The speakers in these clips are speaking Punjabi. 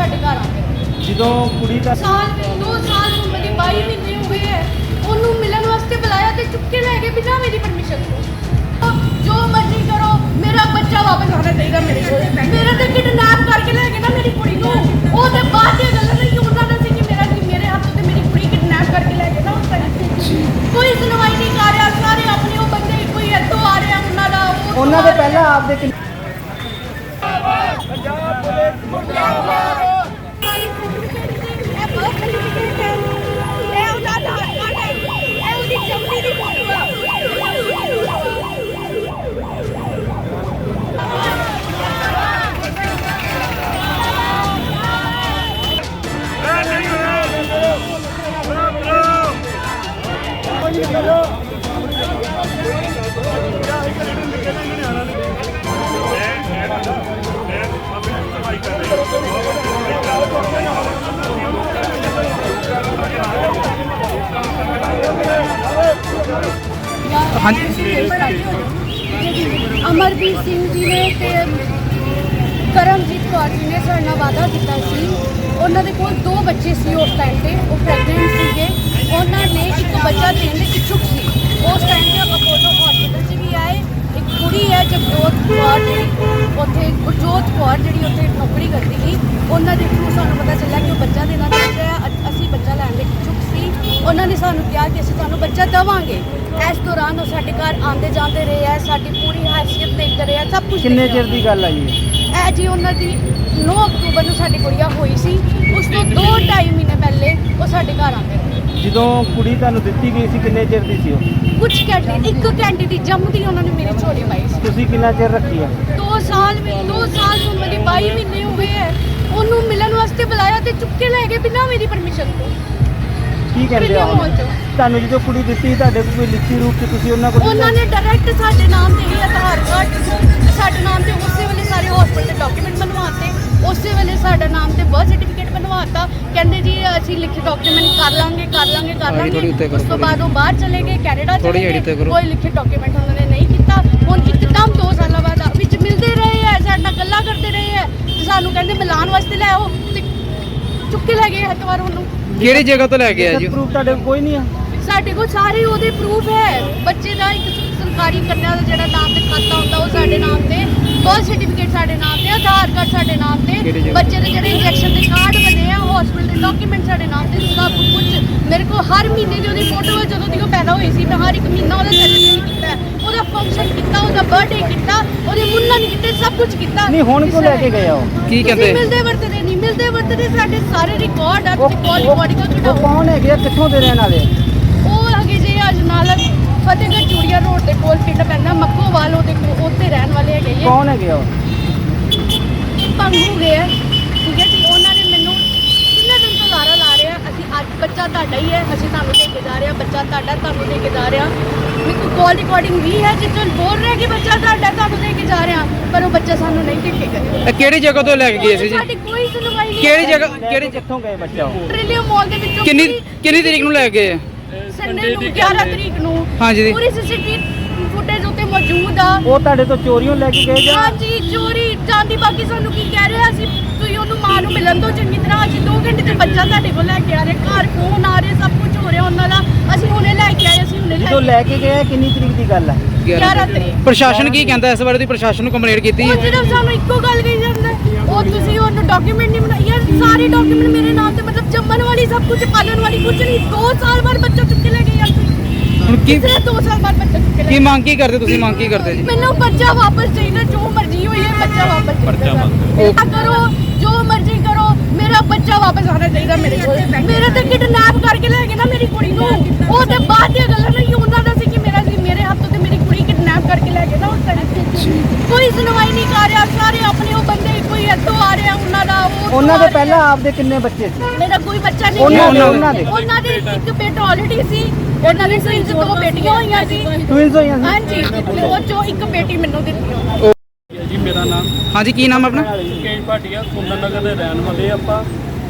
ਸਾਡੇ ਘਰ ਆ ਕੇ। ਜਦੋਂ ਕੁੜੀ ਦਾ ਸਾਲ ਦੋ ਸਾਲ ਨੂੰ ਮੇਰੀ 22 ਮਹੀਨੇ ਹੋਏ ਹੈ ਉਹਨੂੰ ਮਿਲਣ ਵਾਸਤੇ ਬੁਲਾਇਆ ਤੇ ਚੁੱਕ ਕੇ ਲੈ ਗਏ ਬਿਨਾਂ ਮੇਰੀ ਪਰਮਿਸ਼ਨ ਤੋਂ। ਜੋ ਮਰਜ਼ੀ ਕਰੋ ਮੇਰਾ ਬੱਚਾ ਵਾਪਸ ਆਉਣਾ ਚਾਹੀਦਾ ਮੇਰੇ ਕੋਲ। ਮੇਰਾ ਤੇ ਕਿਡਨੈਪ ਕਰਕੇ ਲੈ ਗਏ ਨਾ ਮੇਰੀ ਕੁੜੀ ਨੂੰ। ਉਹ ਤੇ ਬਾਅਦ ਦੀਆਂ ਗੱਲਾਂ ਨਹੀਂ ਉਹਨਾਂ ਦਾ ਸੀ ਕਿ ਮੇਰਾ ਕਿ ਮੇਰੇ ਹੱਥੋਂ ਤੇ ਮੇਰੀ ਕੁੜੀ ਕਿਡਨੈਪ ਕਰਕੇ ਲੈ ਗਏ ਨਾ ਉਸ ਟਾਈਮ ਕੋਈ ਸੁਣਵਾਈ ਨਹੀਂ ਕਰ ਰਿਹਾ ਸਾਰੇ ਆਪਣੇ ਉਹ ਬੰਦੇ ਕੋਈ ਇੱਥੋਂ ਆ ਰਿਹਾ ਉਹਨਾਂ ਦਾ ਉਹ ਉਹਨਾਂ ਦੇ ਪਹਿਲਾਂ ਆਪਦੇ ਕਿੰਨੇ ਹਾਂਜੀ ਅਮਰਦੀਪ ਸਿੰਘ ਜੀ ਨੇ ਤੇ ਕਰਮਜੀਤ ਕੌਰ ਜੀ ਨੇ ਸਾਡੇ ਨਾਲ ਵਾਅਦਾ ਕੀਤਾ ਸੀ। ਉਹਨਾਂ ਦੇ ਕੋਲ ਦੋ ਬੱਚੇ ਸੀ ਉਸ ਟਾਈਮ ਤੇ, ਉਹ ਪ੍ਰੈਗਨੈਂਟ ਸੀਗੇ। ਉਹਨਾਂ ਨੇ ਇੱਕ ਬੱਚਾ ਦੇਣ ਦੇ ਇੱਛੁਕ ਸੀ। ਉਸ ਟਾਈਮ ਤੇ ਅਪੋਲੋ ਹਸਪੀਟਲ 'ਚ ਵੀ ਆਏ। ਇੱਕ ਕੁੜੀ ਹੈ ਜਗਜੋਤ ਕੌਰ ਜਿਹੜੀ ਉੱਥੇ ਗੁਰਜੋਤ ਕੌਰ ਜਿਹੜੀ ਉੱਥੇ ਨੌਕਰੀ ਕਰਦੀ ਸੀ, ਉਹਨਾਂ ਦੇ ਥਰੂ ਸਾਨੂੰ ਪਤਾ ਚੱਲਿਆ ਕਿ ਉਹ ਬੱਚਾ ਦੇਣਾ ਚਾਹੁੰਦੇ ਆ ਬੱਚਾ ਲੈਣ ਦੇ ਇੱਛੁਕ ਸੀ। ਉਹਨਾਂ ਨੇ ਸਾਨੂੰ ਕਿਹਾ ਕਿ ਅਸੀਂ ਤੁਹਾਨੂੰ ਬੱਚਾ ਦੇਵਾਂਗੇ। ਇਸ ਦੌਰਾਨ ਉਹ ਸਾਡੇ ਘਰ ਆਉਂਦੇ ਜਾਂਦੇ ਰਹੇ ਆ ਸਾਡੀ ਪੂਰੀ ਹੈਸੀਅਤ ਦੇਖਦੇ ਰਹੇ ਆ ਸਭ ਕੁਝ ਕਿੰਨੇ ਚਿਰ ਦੀ ਗੱਲ ਆ ਜੀ? ਇਹ? ਜੀ ਉਹਨਾਂ ਦੀ 9 ਅਕਤੂਬਰ ਨੂੰ ਸਾਡੀ ਗੁੜੀਆ ਹੋਈ ਸੀ। ਉਸ ਤੋਂ 2.5 ਮਹੀਨੇ ਪਹਿਲੇ ਉਹ ਸਾਡੇ ਘਰ ਆਉਂਦੇ ਰਹੇ। ਜਦੋਂ ਕੁੜੀ ਤੁਹਾਨੂੰ ਦਿੱਤੀ ਗਈ ਸੀ ਕਿੰਨੇ ਚਿਰ ਦੀ ਸੀ ਉਹ? ਕੁਝ ਘੰਟੇ ਇੱਕ ਘੰਟੇ ਦੀ ਜੰਮਦੀ ਉਹਨਾਂ ਨੇ ਮੇਰੀ ਝੋਲੀ ਪਾਈ ਸੀ। ਤੁਸੀਂ ਕਿੰਨਾ ਚਿਰ ਰੱਖੀ ਆ? 2 ਸਾਲ ਵਿੱਚ 2 ਸਾਲ ਨੂੰ ਮੇਰੀ 22 ਮਹੀਨੇ ਹੋਏ ਹੈ ਉਹਨੂੰ ਮਿਲਣ ਵਾਸਤੇ ਬੁਲਾਇਆ ਤੇ ਚੁੱਕ ਕੇ ਲੈ ਗਏ ਬਿਨਾਂ ਮੇਰੀ ਪਰਮਿਸ਼ਨ ਤੋਂ ਕੀ ਕਹਿੰਦੇ ਆ? ਤੁਹਾਨੂੰ ਜਦੋਂ ਕੁੜੀ ਦਿੱਤੀ ਤੁਹਾਡੇ ਕੋਲ ਕੋਈ ਲਿਖਤੀ ਰੂਪ ਚ ਤੁਸੀਂ ਉਹਨਾਂ ਕੋਲ ਉਹਨਾਂ ਨੇ ਡਾਇਰੈਕਟ ਸਾਡੇ ਨਾਮ ਤੇ ਹੀ ਆਧਾਰ ਕਾਰਡ ਸਾਡੇ ਨਾਮ ਤੇ ਉਸੇ ਵੇਲੇ ਸਾਰੇ ਹਸਪੀਟਲ ਦੇ ਡਾਕੂਮੈਂਟ ਬਣਵਾਤੇ ਉਸੇ ਵੇਲੇ ਸਾਡਾ ਨਾਮ ਤੇ ਬਰਥ ਸਰਟੀਫਿਕੇਟ ਬਣਵਾਤਾ ਕਹਿੰਦੇ ਜੀ ਅਸੀਂ ਲਿਖੇ ਡਾਕੂਮੈਂਟ ਕਰ ਲਾਂਗੇ ਕਰ ਲਾਂਗੇ ਕਰ ਉੱਤੇ ਲਾਂਗੇ ਕਰੋ, ਉਸ ਤੋਂ। ਬਾਅਦ ਉਹ ਬਾਹਰ ਚਲੇ ਗਏ ਕੈਨੇਡਾ ਥੋੜ੍ਹੀ ਚਲੇ ਗਏ ਕਰੋ। ਕੋਈ ਲਿਖੇ ਡਾਕੂਮੈਂਟ ਉਹਨਾਂ ਨੇ ਨਹੀਂ ਕੀਤਾ ਹੁਣ ਇੱਕਦਮ 2 ਸਾਲਾਂ ਬਾਅਦ ਆ- ਵਿੱਚ ਮਿਲਦੇ ਰਹੇ ਆ ਸਾਡੇ ਨਾਲ ਗੱਲਾਂ ਕਰਦੇ ਰਹੇ ਆ ਤੇ ਸਾਨੂੰ ਕਹਿੰਦੇ ਮਿਲਾਨ ਵਾਸਤੇ ਲੈ ਆਓ ਤੇ ਚੁੱਕ ਕੇ ਲੈ ਗਏ ਐਤਵਾਰ ਉਹਨੂੰ ਕਿਹੜੀ ਜਗ੍ਹਾ ਤੋਂ ਲੈ ਕੇ ਆਏ ਜੀ? ਪ੍ਰੂਫ ਤੁਹਾਡੇ ਕੋਲ ਕੋਈ ਨਹੀਂ ਆ ਸਾਡੇ ਕੋਲ ਸਾਰੇ ਉਹਦੇ ਪ੍ਰੂਫ ਹੈ ਬੱਚੇ ਦਾ ਇੱਕ ਸਰਕਾਰੀ ਕੰਨਿਆ ਦਾ ਜਿਹੜਾ ਨਾਮ ਤੇ ਖਾਤਾ ਹੁੰਦਾ ਉਹ ਸਾਡੇ ਨਾਮ ਤੇ ਬਰਥ ਸਰਟੀਫਿਕੇਟ ਸਾਡੇ ਨਾਮ ਤੇ ਆਧਾਰ ਕਾਰਡ ਸਾਡੇ ਨਾਮ ਤੇ? ਬੱਚੇ ਦੇ ਜਿਹੜੇ ਇੰਜੈਕਸ਼ਨ ਦੇ ਕਾਰਡ ਬਣੇ ਆ ਹਸਪੀਟਲ ਦੇ ਡਾਕੂਮੈਂਟ ਸਾਡੇ ਨਾਮ ਤੇ ਸਭ ਕੁਝ ਮੇਰੇ ਕੋਲ ਹਰ ਮਹੀਨੇ ਦੀ ਉਹਦੀ ਫੋਟੋ ਹੈ ਜਦੋਂ ਦੀ ਉਹ ਪੈਦਾ ਹੋਈ ਸੀ ਮੈਂ ਹਰ ਇੱਕ ਮਹੀਨਾ ਉਹਦਾ ਸੈਲੀਬ੍ਰੇਟ ਕੀਤਾ ਹੈ। ਉਹਦਾ ਫੰਕਸ਼ਨ ਕੀਤਾ ਉਹਦਾ ਬਰਥਡੇ ਕੀਤਾ ਉਹਦੇ ਮੁੰਨਨ ਕੀਤੇ ਸਭ ਕੁਝ ਕੀਤਾ ਨਹੀਂ ਹੁਣ ਕਿਉਂ ਲੈ ਕੇ ਗਏ ਆ ਉਹ ਕੀ ਕਹਿੰਦੇ ਮਿਲਦੇ ਵਰਤਦੇ ਨਹੀਂ ਮਿਲਦੇ ਵਰਤਦੇ ਸਾਡੇ ਸਾਰੇ ਰਿਕਾਰਡ ਆ ਤੁਸੀਂ ਕਾਲ ਰਿਕਾਰਡਿੰਗ ਉਹ ਕਢਾਓ ਕੌਣ ਹੈਗੇ ਆ ਕਿੱਥੋਂ ਦੇ ਰਹਿਣ ਵਾਲੇ ਆ? ਉਹ ਹੈਗੇ ਜੀ ਅਜਨਾਲਾ ਫਤਿਹਗੜ੍ਹ ਚੂੜੀਆ ਰੋਡ ਦੇ ਕੋਲ ਪਿੰਡ ਪੈਂਦਾ ਮੱਕੋਵਾਲ ਉਹਦੇ ਕੋਲ ਉੱਥੇ ਰਹਿਣ ਵਾਲੇ ਹੈਗੇ ਜੀ ਕੌਣ ਹੈਗੇ ਆ ਉਹ? ਪੰਗੂ ਗਏ ਆ। ਠੀਕ ਹੈ ਜੀ ਉਹਨਾਂ ਨੇ ਮੈਨੂੰ ਕਿੰਨੇ ਦਿਨ ਤੋਂ ਲਾਰਾ ਲਾ ਰਿਹਾ ਅਸੀਂ ਅੱਜ ਬੱਚਾ ਤੁਹਾਡਾ ਹੀ ਹੈ ਅਸੀਂ ਤੁਹਾਨੂੰ ਦੇ ਕੇ ਜਾ ਰਹੇ ਹਾਂ ਬੱਚਾ ਤੁਹਾਡਾ ਤੁਹਾਨੂੰ ਦੇ ਕੇ ਜਾ ਰਹੇ ਹਾਂ ਮੇਰੇ ਕੋਲ ਕਾਲ ਰਿਕਾਰਡਿੰਗ ਵੀ ਹੈ ਜਿੱਥੇ ਬੋਲ ਰਿਹਾ ਕਿ ਬੱਚਾ ਤੁਹਾਡਾ ਤੁਹਾਨੂੰ ਦੇ ਕੇ ਜਾ ਰਹੇ ਪਰ ਉਹ ਬੱਚਾ ਸਾਨੂੰ ਨਹੀਂ ਦੇ ਕੇ ਇਹ ਕਿਹੜੀ ਜਗ੍ਹਾ ਤੋਂ ਲੈ ਕੇ ਗਏ ਸੀ ਜੀ? ਸਾਡੀ ਕੋਈ ਸੁਣਵਾਈ ਨਹੀਂ ਕਿਹੜੀ ਜਗ੍ਹਾ ਕਿਹੜੀ ਕਿੱਥੋਂ ਗਏ ਬੱਚਾ ਉਹ? ਟ੍ਰਿਲੀਅਮ ਮਾਲ ਦੇ ਵਿੱਚੋਂ ਕਿੰਨੀ ਕਿੰਨੀ ਤਰੀਕ ਨੂੰ ਲੈ ਕੇ ਗਏ? ਆ? ਸੰਡੇ ਨੂੰ 11 ਤਰੀਕ ਨੂੰ। ਹਾਂਜੀ ਜੀ। ਪੂਰੀ ਸੀਸੀਟੀਵੀ ਫੁਟੇਜ ਉੱਤੇ ਮੌਜੂਦ ਆ। ਉਹ ਤੁਹਾਡੇ ਤੋਂ ਚੋਰੀਆਂ ਲੈ ਕੇ ਗਏ ਜਾਂ? ਹਾਂਜੀ ਚੋਰੀ ਜਾਂਦੀ ਬਾਕੀ ਸਾਨੂੰ ਕੀ ਕਹਿ ਰਿਹਾ ਸੀ ਤੁਸੀਂ ਉਹਨੂੰ ਮਾਂ ਨੂੰ ਮਿਲਣ ਤੋਂ ਚੰਗੀ ਤਰ੍ਹਾਂ। ਅਸੀਂ 2 ਘੰਟੇ ਤੇ ਬੱਚਾ ਤੁਹਾਡੇ ਕੋਲ ਲੈ ਕੇ ਆ ਰਹੇ। ਘਰ ਫੋਨ ਆ ਰਹੇ ਸਭ ਕੁਝ ਹੋ ਰਿਹਾ ਉਹਨਾਂ ਦਾ। ਅਸੀਂ ਹੁਣੇ ਲੈ ਕੇ ਆਏ ਅਸੀਂ ਹੁਣੇ ਜਦੋਂ ਲੈ ਕੇ ਗਏ ਆ, ਕਿੰਨੀ ਤਰੀਕ ਦੀ ਗੱਲ ਆ? 11 ਤਰੀਕ ਪ੍ਰਸ਼ਾਸਨ ਕੀ ਕਹਿੰਦਾ ਇਸ ਬਾਰੇ ਦੀ? ਪ੍ਰਸ਼ਾਸਨ ਨੂੰ ਕੰਪਲੇਂਟ ਕੀਤੀ ਉਹ ਸਿਰਫ ਸਾਨੂੰ ਇੱਕੋ ਗੱਲ ਕਹੀ ਜਾਂਦਾ ਹੈ, ਉਹ ਤੁਸੀਂ ਉਹਨੂੰ ਡਾਕੂਮੈਂਟ ਨਹੀਂ ਬਣਾਇਆ ਯਾਰ ਸਾਰੇ ਡਾਕੂਮੈਂਟ ਮੇਰੇ ਨਾਮ ਤੇ ਮਤਲਬ ਜੰਮਣ ਵਾਲੀ ਸਭ ਕੁਝ ਪਾਲਣ ਵਾਲੀ ਕੁਝ ਨਹੀਂ। 2 ਸਾਲ ਬਾਅਦ ਬੱਚਾ ਚੁੱਕ ਕੇ ਲੈ ਗਏ ਯਾਰ ਹੁਣ ਕੀ ਸਿਰਫ 2 ਸਾਲ ਬਾਅਦ ਬੱਚਾ ਚੁੱਕ ਕੇ ਲੈ ਕੀ ਮੰਗ ਕੀ ਕਰਦੇ ਤੁਸੀਂ? ਮੰਗ ਕੀ ਕਰਦੇ ਜੀ? ਮੈਨੂੰ ਬੱਚਾ ਵਾਪਸ ਚਾਹੀਦਾ ਜੋ ਮਰਜ਼ੀ ਹੋਈ ਹੈ ਬੱਚਾ ਵਾਪਸ ਚਾਹੀਦਾ। ਮੇਰਾ ਕਰੋ ਜੋ ਮਰਜ਼ੀ ਕਰੋ ਮੇਰਾ ਬੱਚਾ ਵਾਪਸ ਆਉਣਾ ਚਾਹੀਦਾ ਮੇਰੇ ਕੋਲ। ਮੇਰੇ ਤੇ ਕਿਡਨੈਪ ਕਰਕੇ ਲੈ ਗਏ ਨਾ ਮੇਰੀ ਕੁੜੀ ਨੂੰ। ਉਹ ਤੇ ਬਾਅਦ ਦੀਆਂ ਗੱਲਾਂ ਨਹੀਂ ਉਹਨਾਂ ਦਾ ਸੀ ਕਿ ਮੇਰਾ ਸੀ ਮੇਰੇ ਹੱਥੋਂ ਤੇ ਮੇਰੀ ਕੁੜੀ ਕਿਡਨੈਪ ਕਰਕੇ ਲੈ ਗਏ ਨਾ ਉਸ ਟਾਈਮ ਕੋਈ ਸੁਣਵਾਈ ਨਹੀਂ ਕਰ ਰਿਹਾ ਸਾਰੇ ਆਪਣੇ ਉਹ ਬੰਦੇ ਕੋਈ ਇੱਥੋਂ ਆ ਰਿਹਾ ਉਹਨਾਂ ਦਾ ਉਹ ਉਹਨਾਂ ਦੇ ਪਹਿਲਾਂ ਆਪਦੇ ਕਿੰਨੇ ਬੱਚੇ ਸੀ? ਮੇਰਾ ਕੋਈ ਬੱਚਾ ਨਹੀਂ ਉਹਨਾਂ। ਦੇ- ਉਹਨਾਂ ਦੇ। ਉਹਨਾਂ ਦੇ ਇੱਕ ਬੇਟਾ ਆਲਰੇਡੀ ਸੀ। ਉਹਨਾਂ ਦੇ 'ਚ ਦੋ ਬੇਟੀਆਂ ਹੋਈਆਂ ਸੀ। ਟਵਿੰਸ ਹੋਈਆਂ ਸੀ? ਹਾਂਜੀ ਉਹ ਚੋਂ ਇੱਕ ਬੇਟੀ ਮੈਨੂੰ ਦਿੱਤੀ ਜੀ ਮੇਰਾ ਨਾਮ ਹਾਂਜੀ ਕੀ ਨਾਮ ਆਪਣਾ? ਕੇਜ ਭਾਟੀਆ ਸੁੰਦਰ ਨਗਰ ਦੇ ਰਹਿਣ ਵਾਲੇ ਆਪਾਂ।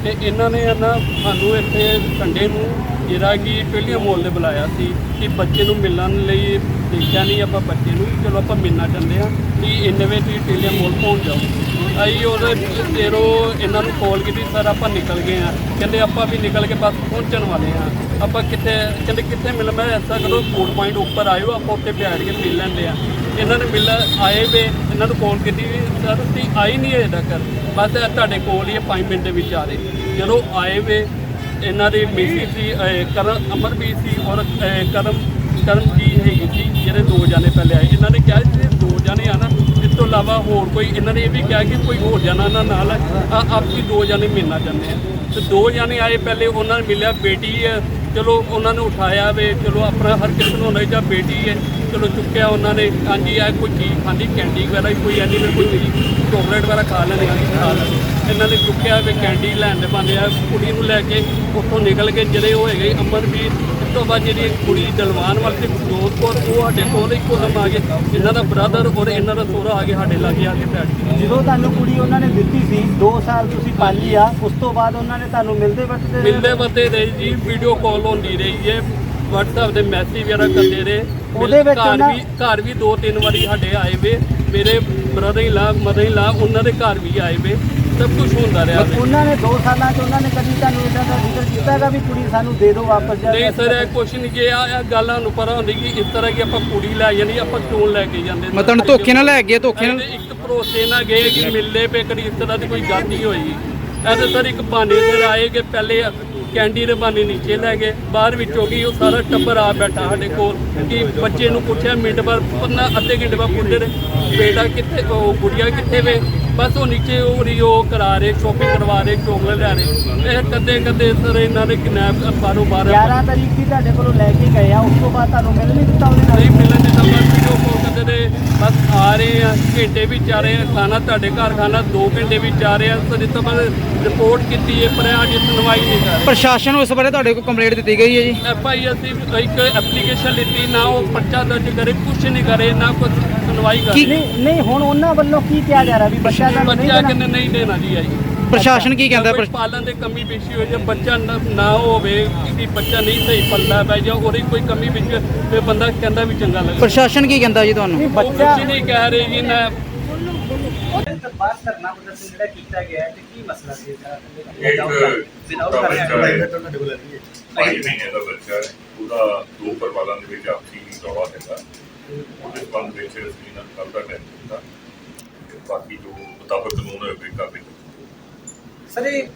ਤੇ ਇਹਨਾਂ ਨੇ ਨਾ ਸਾਨੂੰ ਇੱਥੇ ਕੰਡੇ ਨੂੰ ਜਿਹੜਾ ਕਿ ਪਹਿਲੀਆਂ ਮੋਲ ਦੇ ਬੁਲਾਇਆ ਸੀ ਕਿ ਬੱਚੇ ਨੂੰ ਮਿਲਣ ਲਈ ਦੇਖਿਆ ਨਹੀਂ, ਆਪਾਂ ਬੱਚੇ ਨੂੰ ਚਲੋ ਆਪਾਂ ਮਿਲਣਾ ਚਾਹੁੰਦੇ ਆ ਕਿ ਇੰਨੇ ਵਜੇ ਤੁਸੀਂ ਟੇਲੀਆਂ ਮੋਲ ਪਹੁੰਚ ਜਾਓ। ਅਸੀਂ ਉਹਦੇ ਤੇਰੋ ਇਹਨਾਂ ਨੂੰ ਕਾਲ ਕੀਤੀ, ਸਰ, ਆਪਾਂ ਨਿਕਲ ਗਏ ਆ ਕਹਿੰਦੇ, ਆਪਾਂ ਵੀ ਨਿਕਲ ਕੇ ਬਸ ਪਹੁੰਚਣ ਵਾਲੇ ਆ ਆਪਾਂ ਕਿੱਥੇ, ਕਹਿੰਦੇ, ਕਿੱਥੇ ਮਿਲ ਮੈਂ ਐਸਾ ਕਰੋ ਫੂਡ ਪੁਆਇੰਟ ਉੱਪਰ ਆਇਓ, ਆਪਾਂ ਉੱਥੇ ਬੈਠ ਕੇ ਮਿਲ ਲੈਂਦੇ ਆ ਇਹਨਾਂ ਨੇ ਮਿਲ ਆਏ ਵੇ ਇਹਨਾਂ ਨੂੰ ਕਾਲ ਕੀਤੀ ਵੀ ਸਰ ਤੁਸੀਂ ਆਈ ਨਹੀਂ ਅਜੇ ਤੱਕ। ਬਸ ਇਹ ਤੁਹਾਡੇ ਕੋਲ ਹੀ 5 ਮਿੰਟ ਦੇ ਵਿੱਚ ਆ ਰਹੇ। ਜਦੋਂ ਆਏ ਵੇ ਇਹਨਾਂ ਦੇ ਮਿਸੀ ਸੀ ਅਹ, ਕਰਨ ਅਮਰਵੀਰ ਸੀ ਔਰ ਕਰਮ ਕਰਮ ਜੀ ਹੈਗੀ ਸੀ ਜਿਹੜੇ ਦੋ ਜਾਣੇ ਪਹਿਲੇ ਆਏ। ਇਹਨਾਂ ਨੇ ਕਿਹਾ ਸੀ ਦੋ ਜਾਣੇ ਆ ਨਾ ਇਸ ਤੋਂ ਇਲਾਵਾ ਹੋਰ ਕੋਈ ਇਹਨਾਂ ਨੇ ਇਹ ਵੀ ਕਿਹਾ ਕਿ ਕੋਈ ਹੋਰ ਜਾਣਾ ਇਹਨਾਂ ਨਾਲ ਆ ਦੋ ਜਾਣੇ ਮਿਲਣਾ ਚਾਹੁੰਦੇ ਆ। ਤੇ ਦੋ ਜਾਣੇ ਆਏ ਪਹਿਲੇ, ਉਹਨਾਂ ਨੂੰ ਮਿਲਿਆ, ਬੇਟੀ ਹੈ, ਚਲੋ ਉਹਨਾਂ ਨੂੰ ਉਠਾਇਆ ਵੇ, ਚਲੋ ਆਪਣਾ ਹਰ ਕਿਸੇ ਨੂੰ ਹੁੰਦਾ ਜਾਂ ਬੇਟੀ ਹੈ, ਚਲੋ ਚੁੱਕਿਆ ਉਹਨਾਂ ਨੇ, ਹਾਂਜੀ ਆ ਕੋਈ ਚੀਜ਼ ਖਾਂਦੀ, ਕੈਂਡੀ ਵਗੈਰਾ ਵੀ ਕੋਈ ਐਨੀ ਕੋਈ ਚੀਜ਼ ਚੋਕਲੇਟ ਵਗੈਰਾ ਖਾ ਲੈਣੀ ਖਾ ਲੈਂਦੇ ਇਹਨਾਂ ਨੇ ਚੁੱਕਿਆ ਵੇ, ਕੈਂਡੀ ਲੈਣ ਦੇ ਬੰਦੇ ਆ, ਕੁੜੀ ਨੂੰ ਲੈ ਕੇ ਉੱਥੋਂ ਨਿਕਲ ਕੇ ਜਿਹੜੇ ਉਹ ਹੈਗੇ ਅਮਰਵੀਰ ਤੋਂ ਬਾਅਦ ਜਿਹੜੀ ਕੁੜੀ ਦਲਵਾਨ ਵਾਲੀ ਤੇ ਜੋਧਪੁਰ ਉਹ ਸਾਡੇ ਕੋਲ ਇੱਕੋ ਦਮ ਆ ਗਏ। ਇਹਨਾਂ ਦਾ ਬ੍ਰਦਰ ਔਰ ਇਹਨਾਂ ਦਾ ਸੋਹਰਾ ਆ ਕੇ ਸਾਡੇ ਲਾਗੇ ਆ ਕੇ ਬੈਠ ਗਏ। ਜਦੋਂ ਤੁਹਾਨੂੰ ਕੁੜੀ ਉਹਨਾਂ ਨੇ ਦਿੱਤੀ ਸੀ 2 ਸਾਲ ਤੁਸੀਂ ਪਾਲੀ ਆ ਉਸ ਤੋਂ ਬਾਅਦ ਉਹਨਾਂ ਨੇ ਤੁਹਾਨੂੰ ਮਿਲਦੇ ਵਰਤਦੇ ਰਹੇ? ਮਿਲਦੇ ਵਰਤੇ ਰਹੀ ਜੀ ਵੀਡੀਓ ਕਾਲ ਹੁੰਦੀ ਰਹੀ ਹੈ WhatsApp ਦੇ ਮੈਸੇਜ ਵਗੈਰਾ ਕਰਦੇ ਰਹੇ। ਉਹਦੇ ਵਿੱਚ ਘਰ ਵੀ ਘਰ ਵੀ ਦੋ ਤਿੰਨ ਵਾਰੀ ਸਾਡੇ ਆਏ ਵੇ। ਮੇਰੇ brother in law mother in ਲਾ ਉਹਨਾਂ ਦੇ ਘਰ ਵੀ ਆਏ ਵੇ। ਸਭ ਕੁਝ ਹੁੰਦਾ ਰਿਹਾ ਵੇ। ਉਹਨਾਂ ਨੇ 2 ਸਾਲਾਂ 'ਚ ਉਹਨਾਂ ਨੇ ਕਦੀ ਤੁਹਾਨੂੰ ਇਦਾਂ ਦਾ ਜ਼ਿਕਰ ਕੀਤਾ ਹੈਗਾ ਵੀ ਕੁੜੀ ਸਾਨੂੰ ਦੇ ਦਿਓ ਵਾਪਸ ਜਾਂ ਨਹੀਂ ਸਰ ਇਹ ਕੁਛ ਨਹੀਂ ਜੇ ਆ ਇਹ ਗੱਲ ਸਾਨੂੰ ਪਤਾ ਹੁੰਦੀ ਕਿ ਇਸ ਤਰ੍ਹਾਂ ਕਿ ਆਪਾਂ ਕੁੜੀ ਲੈ ਜਾਣੀ ਆਪਾਂ ਕਿਉਂ ਲੈ ਕੇ ਜਾਂਦੇ। ਮੈਂ ਤੁਹਾਨੂੰ ਧੋਖੇ ਨਾਲ ਲੈ ਗਏ ਧੋਖੇ ਨਾਲ। ਇਹਦੇ ਇੱਕ ਭਰੋਸੇ ਨਾਲ ਗਏ ਕਿ ਮਿਲਦੇ ਪਏ ਕਦੀ ਇਸ ਤਰ੍ਹਾਂ ਦੀ ਕੋਈ ਗੱਲ ਨਹੀਂ ਹੋਈ। ਇਹ ਤਾਂ ਸਰ ਇੱਕ ਬਹਾਨੇ ਸਿਰ ਆਏ ਕਿ ਪਹਿਲੇ ਕੈਂਡੀ ਦੇ ਬਹਾਨੇ ਨੀਚੇ ਲੈ ਗਏ ਬਾਹਰ ਵਿੱਚੋਂ ਕੀ ਉਹ ਸਾਰਾ ਟੱਬਰ ਆ ਬੈਠਾ ਸਾਡੇ ਕੋਲ ਕਿ ਬੱਚੇ ਨੂੰ ਪੁੱਛਿਆ ਮਿੰਟ ਬਾਅਦ ਪੰਨਾ ਅੱਧੇ ਘੰਟੇ ਬਾਅਦ ਪੁੱਛਦੇ ਨੇ ਬੇਟਾ ਕਿੱਥੇ ਉਹ ਗੁੜੀਆ ਕਿੱਥੇ ਵੇ? ਬਸ ਉਹ ਨੀਚੇ ਉਹ ਉਹ ਕਰਾ ਰਹੇ ਸ਼ੋਪਿੰਗ ਕਰਵਾ ਰਹੇ ਚੋਕਲੇਟ ਲੈ ਰਹੇ। ਇਹ ਕਦੇ ਕਦੇ ਸਰ ਇਹਨਾਂ ਨੇ ਕਿਨੈਪ ਬਾਰੋਂ ਬਾਹਰ 11 ਤਰੀਕ ਦੀ ਤੁਹਾਡੇ ਕੋਲੋਂ ਲੈ ਕੇ ਗਏ ਆ ਉਸ ਤੋਂ ਬਾਅਦ ਤੁਹਾਨੂੰ ਮਿਲ ਨਹੀਂ ਦਿੱਤਾ ਉਹਦੇ ਨਾਲ? ਨਹੀਂ ਮਿਲਣ ਦੇ ਤਾਂ ਬਸ ਵੀਡੀਓ ਕਾਲ ਕਰਦੇ ਨੇ ਬਸ ਆ ਰਹੇ ਆ ਘੰਟੇ ਵਿੱਚ ਆ ਰਹੇ ਆ ਖਾਣਾ ਤੁਹਾਡੇ ਘਰ ਖਾਣਾ 2 ਘੰਟੇ ਵਿੱਚ ਆ ਰਹੇ ਆ। ਸਰ ਇਸ ਤੋਂ ਬਾਅਦ ਰਿਪੋਰਟ ਕੀਤੀ ਹੈ ਪਰ ਅਜੇ ਸੁਣਵਾਈ ਨਹੀਂ ਕਰ ਪ੍ਰਸ਼ਾਸਨ ਨੂੰ ਇਸ ਬਾਰੇ ਤੁਹਾਡੇ ਕੋਲ ਕੰਪਲੇਂਟ ਦਿੱਤੀ ਗਈ ਹੈ ਜੀ। ਐਫ ਆਈ ਅਸੀਂ ਇੱਕ ਐਪਲੀਕੇਸ਼ਨ ਲਿੱਤੀ ਨਾ ਉਹ ਪਰਚਾ ਦਰਜ ਕਰੇ ਕੁਛ ਨਹੀਂ ਕਰੇ ਨਾ ਕੁਛ ਸੁਣਵਾਈ ਕਰੇ ਨਹੀਂ ਨਹੀਂ ਹੁਣ ਉਹਨਾਂ ਵੱਲੋਂ ਕੀ ਕਿਹਾ ਜਾ ਰਿਹਾ ਵੀ ਬੱਚਾ ਤੁਹਾਨੂੰ ਨਹੀਂ ਬੱਚਾ ਦੇਣਾ ਕਿੰਨੇ ਨਹੀਂ ਦੇਣਾ ਜੀ ਆਈ। ਪ੍ਰਸ਼ਾਸਨ ਕੀ ਕਹਿੰਦਾ? ਕੋਈ ਪਾਲਣ ਦੇ ਕਮੀ ਪੇਸ਼ੀ ਹੋ ਜਾਂ ਬੱਚਾ ਨਾ ਹੋਵੇ ਕਿ ਬੱਚਾ ਨਹੀਂ ਸਹੀ ਪੱਲਾ ਪੈ ਜਾ ਉਹਦੀ ਕੋਈ ਕਮੀ ਵਿੱਚ ਤੇ ਬੰਦਾ ਕਹਿੰਦਾ ਵੀ ਚੰਗਾ ਲੱਗਦਾ। ਪ੍ਰਸ਼ਾਸਨ ਕੀ ਕਹਿੰਦਾ ਜੀ ਤੁਹਾਨੂੰ? ਬੱਚਾ ਨਹੀਂ ਕਹਿ ਰਹੇ ਜੀ ਨਾ ਬਾਹਰ ਕਰਨਾ ਪ੍ਰਦਰਸ਼ਨ ਜਿਹੜਾ ਕੀਤਾ ਗਿਆ ਹੈ ਤੇ ਕੀ ਮਸਲਾ ਸੀ ਛੋਟਾ ਬੱਚਾ ਹੈ। ਮਹੀਨੇ ਦਾ ਬੱਚਾ ਹੈ ਉਹਦਾ ਦੋ ਪਰਿਵਾਰਾਂ ਦੇ ਵਿੱਚ ਆਪਸੀ ਦੌੜਾ ਹੈਗਾ। ਉਹਦੇ ਸੰਬੰਧ ਵਿੱਚ ਅਸੀਂ ਨਾਲ ਕੱਲ੍ਹ ਦਾ ਟਾਈਮ ਦਿੱਤਾ ਬਾਕੀ ਜੋ ਮੁਤਾਬਕ ਕਾਨੂੰਨ ਹੋਵੇ ਕਾਬਿਲ ਸਰ, ਇਹ